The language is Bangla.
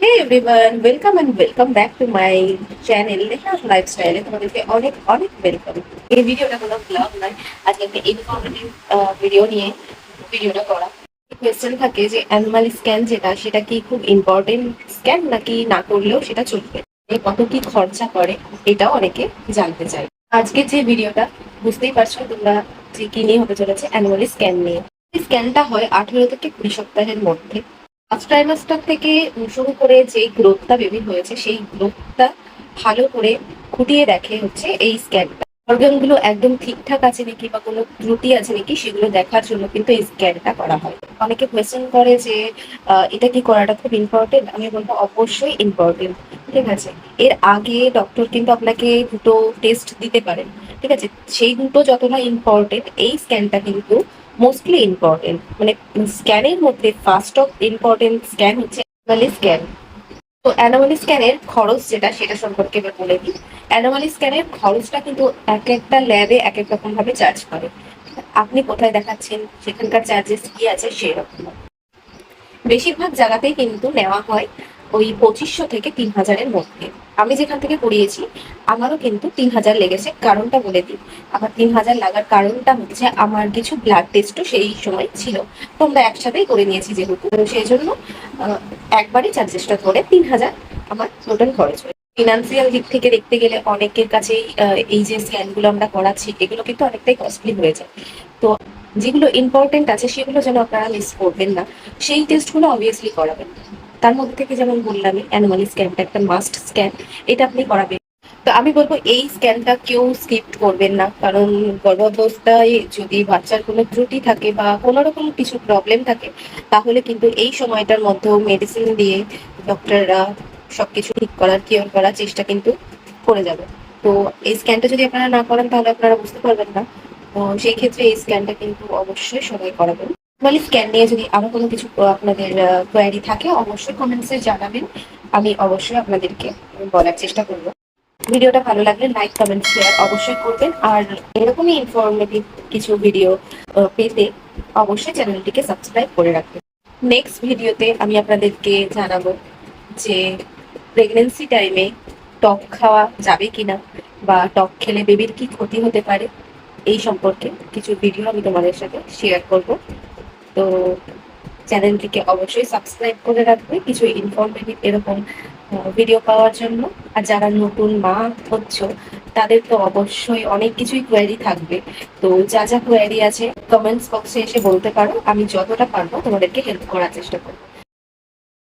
Hey everyone welcome and welcome back to my channel Lekha's লাইফস্টাইলে তোমাদেরকে অনেক অনেক ওয়েলকাম এই ভিডিওটা কোনো ব্লগ নয়। আজকে একটা ইনফরমেটিভ ভিডিও নিয়ে ভিডিওটা করা। কোয়েশ্চেন থাকে যে অ্যানিমাল স্ক্যান যেটা, সেটা কি খুব ইম্পর্টেন্ট স্ক্যান নাকি না করলেও সেটা চলবে? কত কি খরচা করে, এটাও অনেকে জানতে চায়। আজকে যে ভিডিওটা বুঝতেই পারছ তোমরা যে কি নিয়ে হতে চলেছে অ্যানুয়ালি স্ক্যান নিয়ে। স্ক্যানটা হয় আঠেরো থেকে কুড়ি সপ্তাহের মধ্যে। ফার্স্ট ট্রাইমাস্টার থেকে শুরু করে যে গ্রোথটা বেবি হয়েছে, সেই গ্রোথটা ভালো করে খুঁটিয়ে দেখে হচ্ছে এই স্ক্যানটা অর্গানগুলো একদম ঠিকঠাক আছে নাকি বা কোনো ত্রুটি আছে নাকি সেগুলো দেখার জন্য কিন্তু এই স্ক্যানটা করা হয়। অনেকে কোয়েশ্চেন করে যে এটা কি করাটা খুব ইম্পর্টেন্ট আমি বলব অবশ্যই ইম্পর্টেন্ট ঠিক আছে? এর আগে ডক্টর কিন্তু আপনাকে দুটো টেস্ট দিতে পারেন, ঠিক আছে? সেই দুটো যতটা ইম্পর্টেন্ট এই স্ক্যানটা কিন্তু মোস্টলি ইম্পর্টেন্ট মানে স্ক্যানের মধ্যে ফার্স্ট অফ ইম্পর্টেন্ট স্ক্যান হচ্ছে অ্যানোমালি স্ক্যান তো অ্যানোমালি স্ক্যানের খরচ যেটা, সেটা সম্পর্কে এবার বলে দিই। অ্যানোমালি স্ক্যানের খরচটা কিন্তু এক একটা ল্যাবে এক এক রকম ভাবে চার্জ করে। আপনি কোথায় দেখাচ্ছেন? সেখানকার চার্জেস কি আছে? সেরকম বেশিরভাগ জায়গাতেই কিন্তু নেওয়া হয় ওই পঁচিশশো থেকে তিন হাজারের মধ্যে। আমি যেখান থেকে পড়িয়েছি, আমারও কিন্তু তিন হাজার লেগেছে কারণটা বলে দিই। আমার তিন হাজার লাগার কারণটা হচ্ছে আমার কিছু ব্লাড টেস্টও সেই সময় ছিল। তো আমরা একসাথেই করে নিয়েছি যেহেতু। সেই জন্য একবারই চার্জেসটা ধরে তিন হাজার আমার টোটাল খরচ হয়েছে। ফিনান্সিয়াল দিক থেকে দেখতে গেলে অনেকের কাছেই এই যে স্ক্যানগুলো আমরা করাচ্ছি, এগুলো কিন্তু অনেকটাই কস্টলি হয়ে যায়। তো যেগুলো ইম্পর্টেন্ট আছে, সেগুলো যেন আপনারা মিস করবেন না। সেই টেস্টগুলো অবভিয়াসলি করাবেন। তার মধ্যে থেকে যেমন বললাম অ্যানিমাল স্ক্যানটা একটা মাস্ট স্ক্যান এটা আপনি করাবেন। তো আমি বলব, এই স্ক্যানটা কেউ স্কিপ করবেন না। কারণ গর্ভাবস্থায় যদি বাচ্চার কোনো ত্রুটি থাকে বা কোনো রকম কিছু প্রবলেম থাকে, তাহলে কিন্তু এই সময়টার মধ্যেও মেডিসিন দিয়ে ডক্টররা সবকিছু ঠিক করার কিওর করার চেষ্টা কিন্তু করে যাবে। তো এই স্ক্যানটা যদি আপনারা না করেন, তাহলে আপনারা বুঝতে পারবেন না। তো সেই ক্ষেত্রে এই স্ক্যানটা কিন্তু অবশ্যই সবাই করাবেন। নর্মালি স্ক্যান নিয়ে যদি আরও কোনো কিছু আপনাদের কোয়ারি থাকে, অবশ্যই কমেন্টসে জানাবেন। আমি অবশ্যই আপনাদেরকে বলার চেষ্টা করব। ভিডিওটা ভালো লাগলে লাইক কমেন্ট শেয়ার অবশ্যই করবেন। আর এরকমই ইনফরমেটিভ কিছু ভিডিও পেতে অবশ্যই চ্যানেলটিকে সাবস্ক্রাইব করে রাখবেন। নেক্সট ভিডিওতে আমি আপনাদেরকে জানাব যে প্রেগনেন্সি টাইমে টক খাওয়া যাবে কিনা বা টক খেলে বেবির কি ক্ষতি হতে পারে, এই সম্পর্কে কিছু ভিডিও আমি তোমাদের সাথে শেয়ার করব। তো চ্যানেলটিকে অবশ্যই সাবস্ক্রাইব করে রাখবে। কিছু ইনফরমেটিভ এরকম ভিডিও পাওয়ার জন্য। আর যারা নতুন মা হচ্ছ, তাদের তো অবশ্যই অনেক কিছুই কোয়ারি থাকবে। তো যা যা কোয়ারি আছে কমেন্টস বক্সে এসে বলতে পারো। আমি যতটা পারব তোমাদেরকে হেল্প করার চেষ্টা করব।